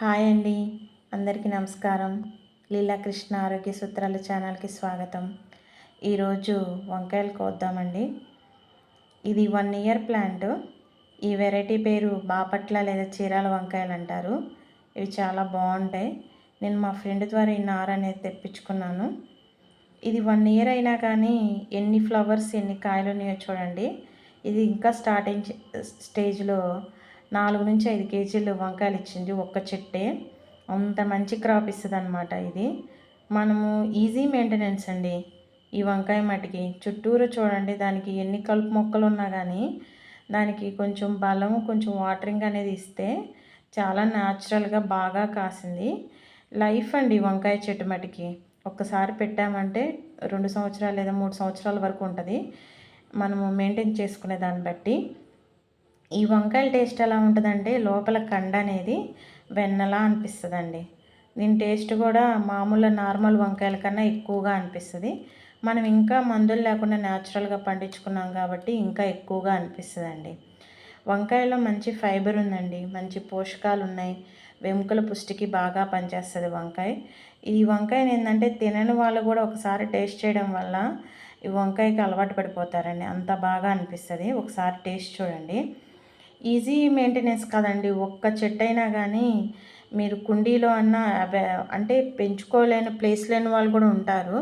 Hi అండి. అందరికీ నమస్కారం. లీలా కృష్ణ ఆరోగ్య సూత్రాల ఛానల్కి స్వాగతం. ఈరోజు వంకాయలు కోద్దామండి. ఇది వన్ ఇయర్ ప్లాంట్. ఈ వెరైటీ పేరు బాపట్ల లేదా చీరాల వంకాయలు అంటారు. ఇవి చాలా బాగుంటాయి. నేను మా ఫ్రెండ్ ద్వారా ఈ నార అనేది తెప్పించుకున్నాను. ఇది వన్ ఇయర్ అయినా కానీ ఎన్ని ఫ్లవర్స్ ఎన్ని కాయలు ఉన్నాయో చూడండి. ఇది ఇంకా స్టార్టింగ్ స్టేజ్లో నాలుగు నుంచి ఐదు కేజీలు వంకాయలు ఇచ్చింది ఒక్క చెట్టే. అంత మంచి క్రాప్ ఇస్తుంది అనమాట ఇది. మనము ఈజీ మెయింటెనెన్స్ అండి ఈ వంకాయ మటుకి చుట్టూరు చూడండి దానికి ఎన్ని కలుపు మొక్కలు ఉన్నా కానీ దానికి కొంచెం బలం కొంచెం వాటరింగ్ అనేది ఇస్తే చాలా న్యాచురల్గా బాగా కాసింది. లైఫ్ అండి వంకాయ చెట్టు మటుకి ఒక్కసారి పెట్టామంటే రెండు సంవత్సరాలు లేదా మూడు సంవత్సరాల వరకు ఉంటుంది. మనము మెయింటైన్ చేసుకునే దాన్ని బట్టి ఈ వంకాయల టేస్ట్ ఎలా ఉంటుందంటే లోపల కండ అనేది వెన్నలా అనిపిస్తుందండి. దీని టేస్ట్ కూడా మామూలు నార్మల్ వంకాయల కన్నా ఎక్కువగా అనిపిస్తుంది. మనం ఇంకా మందులు లేకుండా న్యాచురల్గా పండించుకున్నాం కాబట్టి ఇంకా ఎక్కువగా అనిపిస్తుందండి. వంకాయలో మంచి ఫైబర్ ఉందండి. మంచి పోషకాలు ఉన్నాయి. వెముకల పుష్టికి బాగా పనిచేస్తుంది వంకాయ. ఈ వంకాయని ఏంటంటే తినని వాళ్ళు కూడా ఒకసారి టేస్ట్ చేయడం వల్ల ఈ వంకాయకి అలవాటు పడిపోతారండి. అంత బాగా అనిపిస్తుంది. ఒకసారి టేస్ట్ చూడండి. ఈజీ మెయింటెనెన్స్ కాదండి. ఒక్క చెట్టు అయినా కానీ మీరు కుండీలో అన్న అంటే పెంచుకోలేని ప్లేస్ లేని వాళ్ళు కూడా ఉంటారు.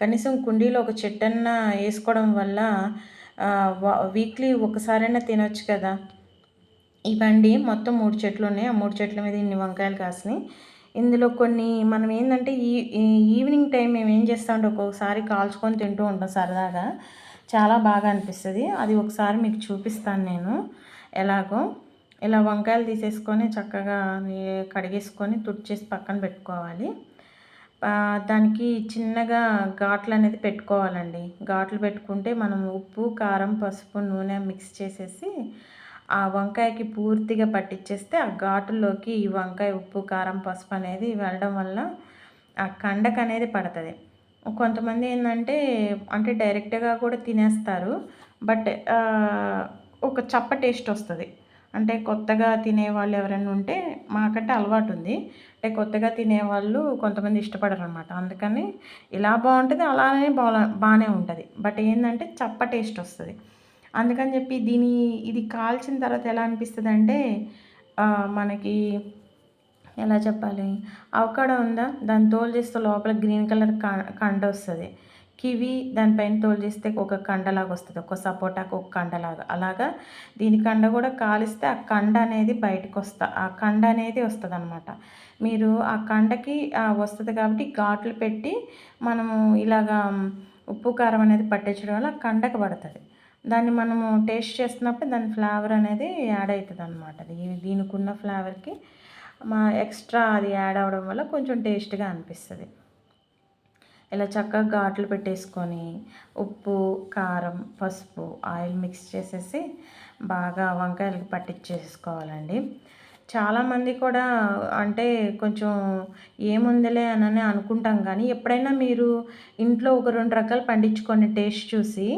కనీసం కుండీలో ఒక చెట్టు అన్న వేసుకోవడం వల్ల వీక్లీ ఒకసారైనా తినొచ్చు కదా. ఇవండి మొత్తం మూడు చెట్లు ఉన్నాయి. ఆ మూడు చెట్ల మీద ఇన్ని వంకాయలు కాసినాయి. ఇందులో కొన్ని మనం ఏంటంటే ఈ ఈవినింగ్ టైం మేము ఏం చేస్తామంటే ఒక్కొక్కసారి కాల్చుకొని తింటూ ఉంటాం సరదాగా. చాలా బాగా అనిపిస్తుంది. అది ఒకసారి మీకు చూపిస్తాను నేను. ఎలాగో ఇలా వంకాయలు తీసేసుకొని చక్కగా కడిగేసుకొని తుడిచేసి పక్కన పెట్టుకోవాలి. దానికి చిన్నగా ఘాట్లు అనేది పెట్టుకోవాలండి. ఘాట్లు పెట్టుకుంటే మనం ఉప్పు కారం పసుపు నూనె మిక్స్ చేసేసి ఆ వంకాయకి పూర్తిగా పట్టించేస్తే ఆ ఘాటుల్లోకి ఈ వంకాయ ఉప్పు కారం పసుపు అనేది వెళ్ళడం వల్ల ఆ కండకు అనేది పడుతుంది. కొంతమంది ఏంటంటే అంటే డైరెక్ట్గా కూడా తినేస్తారు. బట్ ఒక చప్ప టేస్ట్ వస్తుంది. అంటే కొత్తగా తినేవాళ్ళు ఎవరైనా ఉంటే మాకంటే అలవాటు ఉంది అంటే కొత్తగా తినేవాళ్ళు కొంతమంది ఇష్టపడరు అనమాట అందుకని ఇలా బాగుంటుంది అలానే బాగా బాగానే ఉంటుంది. బట్ ఏంటంటే చప్ప టేస్ట్ వస్తుంది. అందుకని చెప్పి దీని ఇది కాల్చిన తర్వాత ఎలా అనిపిస్తుంది అంటే మనకి ఎలా చెప్పాలి? అవకాడో ఉందా? దాన్ని తోలు చేస్తే లోపల గ్రీన్ కలర్ కండ వస్తుంది. కివి దానిపైన తోలు చేస్తే ఒక కండలాగా వస్తుంది ఒక సపోటాకు ఒక కండలాగా. అలాగా దీని కండ కూడా కాలిస్తే ఆ కండ అనేది బయటకు వస్తా ఆ కండ అనేది వస్తుంది అనమాట మీరు ఆ కండకి వస్తుంది కాబట్టి ఘాట్లు పెట్టి మనము ఇలాగా ఉప్పు కారం అనేది పట్టించడం వల్ల కండకు పడుతుంది. దాన్ని మనము టేస్ట్ చేస్తున్నప్పుడు దాని ఫ్లేవర్ అనేది యాడ్ అవుతుంది అనమాట దీనికి ఉన్న ఫ్లేవర్కి మా ఎక్స్ట్రా అది యాడ్ అవ్వడం వల్ల కొంచెం టేస్ట్గా అనిపిస్తుంది. ఇలా చక్కగా ఘాట్లు పెట్టేసుకొని ఉప్పు కారం పసుపు ఆయిల్ మిక్స్ చేసేసి బాగా వంకాయలకి పట్టించేసుకోవాలండి. చాలామంది కూడా అంటే కొంచెం ఏముందిలే అని అనుకుంటాం కానీ ఎప్పుడైనా మీరు ఇంట్లో ఒక రెండు రకాలు పండించుకొని టేస్ట్ చూసి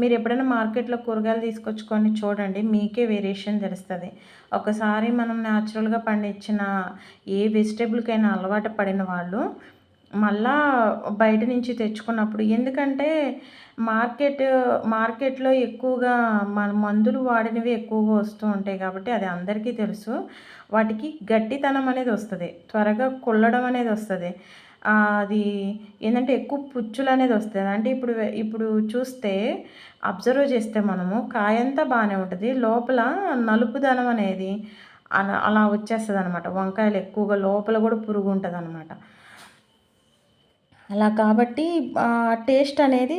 మీరు ఎప్పుడైనా మార్కెట్లో కూరగాయలు తీసుకొచ్చుకొని చూడండి మీకే వేరియేషన్ తెలుస్తుంది. ఒకసారి మనం న్యాచురల్గా పండించిన ఏ వెజిటేబుల్కైనా అలవాటు పడిన వాళ్ళు మళ్ళా బయట నుంచి తెచ్చుకున్నప్పుడు. ఎందుకంటే మార్కెట్ మార్కెట్లో ఎక్కువగా మన మందులు వాడినవి ఎక్కువగా వస్తూ ఉంటాయి కాబట్టి అది అందరికీ తెలుసు. వాటికి గట్టితనం అనేది వస్తుంది. త్వరగా కుళ్ళడం అనేది వస్తుంది. అది ఏంటంటే ఎక్కువ పుచ్చులు అనేది వస్తుంది. అంటే ఇప్పుడు ఇప్పుడు చూస్తే అబ్జర్వ్ చేస్తే మనము కాయంతా బాగానే ఉంటుంది. లోపల నలుపుదనం అనేది అలా వచ్చేస్తుంది అనమాట వంకాయలు ఎక్కువగా లోపల కూడా పురుగు ఉంటుంది అనమాట అలా కాబట్టి టేస్ట్ అనేది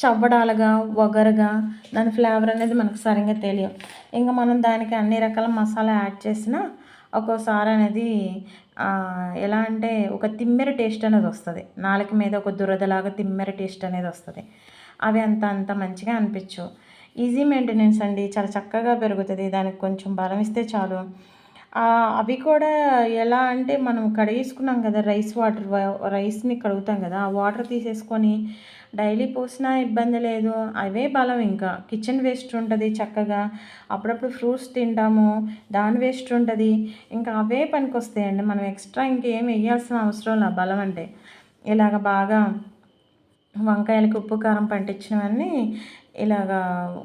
చవ్వడాలుగా వగరగా దాని ఫ్లేవర్ అనేది మనకు సరిగ్గా తెలియదు. ఇంకా మనం దానికి అన్ని రకాల మసాలా యాడ్ చేసినా ఒక్కోసారి అనేది ఎలా అంటే ఒక తిమ్మెర టేస్ట్ అనేది వస్తుంది. నాలుక మీద ఒక దురదలాగా తిమ్మెర టేస్ట్ అనేది వస్తుంది. అవి అంత అంత మంచిగా అనిపించు ఈజీ మెయింటెనెన్స్ అండి. చాలా చక్కగా పెరుగుతుంది. దానికి కొంచెం బలం ఇస్తే చాలు. అవి కూడా ఎలా అంటే మనం కడిగేసుకున్నాం కదా రైస్ వాటర్ రైస్ని కడుగుతాం కదా ఆ వాటర్ తీసేసుకొని డైలీ పోసినా ఇబ్బంది లేదు. అవే బలం ఇంకా. కిచెన్ వేస్ట్ ఉంటుంది చక్కగా. అప్పుడప్పుడు ఫ్రూట్స్ తింటాము దాని వేస్ట్ ఉంటుంది. ఇంకా అవే పనికొస్తాయండి. మనం ఎక్స్ట్రా ఇంకేం వేయాల్సిన అవసరం లేదు. బలం అంటే ఇలాగ బాగా వంకాయలకి ఉప్పు కారం పంటించినవన్నీ ఇలాగ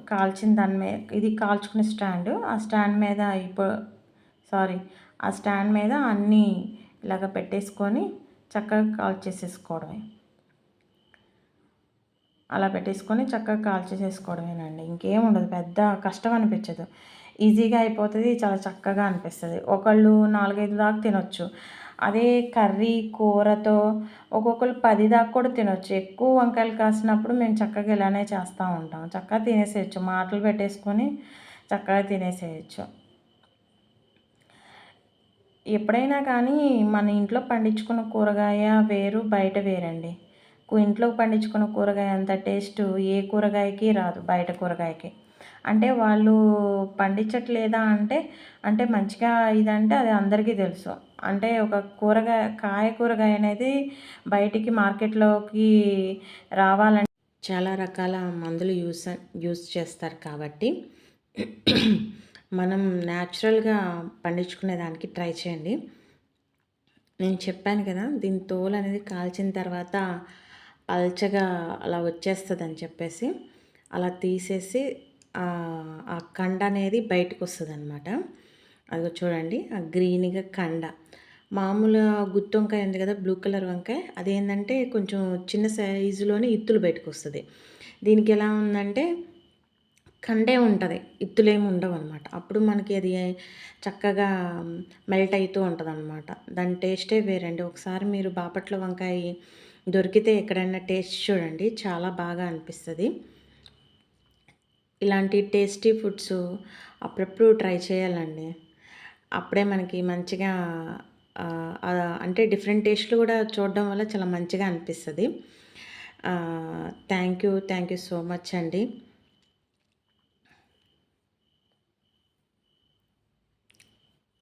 కాల్చిన దాని మీద ఇది కాల్చుకునే స్టాండ్. ఆ స్టాండ్ మీద ఇప్పుడు సారీ ఆ స్టాండ్ మీద అన్నీ ఇలాగ పెట్టేసుకొని చక్కగా కాల్ చేసేసుకోవడమే. అలా పెట్టేసుకొని చక్కగా కాల్ చేసేసుకోవడమేనండి. ఇంకేం ఉండదు పెద్ద కష్టం అనిపించదు. ఈజీగా అయిపోతుంది చాలా చక్కగా అనిపిస్తుంది. ఒకళ్ళు నాలుగైదు దాకా తినొచ్చు. అదే కర్రీ కూరతో ఒక్కొక్కరు పది దాకా కూడా తినొచ్చు. ఎక్కువ వంకాయలు కాసినప్పుడు మేము చక్కగా ఇలానే చేస్తూ ఉంటాం. చక్కగా తినేసేయచ్చు. మాటలు పెట్టేసుకొని చక్కగా తినేసేయచ్చు. ఎప్పుడైనా కానీ మన ఇంట్లో పండించుకున్న కూరగాయ వేరు బయట వేరండి. ఇంట్లో పండించుకున్న కూరగాయ అంత టేస్ట్ ఏ కూరగాయకి రాదు బయట కూరగాయకి. అంటే వాళ్ళు పండించట్లేదా అంటే అంటే మంచిగా ఇదంటే అది అందరికీ తెలుసు. అంటే ఒక కూరగాయ కాయ కూరగాయ అనేది బయటికి మార్కెట్లోకి రావాలంటే చాలా రకాల మందులు యూస్ యూస్ చేస్తారు కాబట్టి మనం న్యాచురల్గా పండించుకునే దానికి ట్రై చేయండి. నేను చెప్పాను కదా దీని తోలు అనేది కాల్చిన తర్వాత పల్చగా అలా వచ్చేస్తుంది అని చెప్పేసి అలా తీసేసి ఆ కండ అనేది బయటకు వస్తుంది అనమాట అది చూడండి ఆ గ్రీన్గా కండ. మామూలు గుత్తి వంకాయ ఉంది కదా బ్లూ కలర్ వంకాయ అదేంటంటే కొంచెం చిన్న సైజులోనే ఇత్తులు బయటకు వస్తుంది దీనికి ఎలా ఉందంటే కండే ఉంటుంది. ఇత్తులేమి ఉండవు అనమాట అప్పుడు మనకి అది చక్కగా మెల్ట్ అవుతూ ఉంటుంది అనమాట దాని టేస్టే వేరండి. ఒకసారి మీరు బాపట్ల వంకాయ దొరికితే ఎక్కడైనా టేస్ట్ చూడండి. చాలా బాగా అనిపిస్తుంది. ఇలాంటి టేస్టీ ఫుడ్స్ అప్పుడప్పుడు ట్రై చేయాలండి. అప్పుడే మనకి మంచిగా అంటే డిఫరెంట్ టేస్ట్లు కూడా చూడడం వల్ల చాలా మంచిగా అనిపిస్తుంది. Thank you. Thank you so much అండి.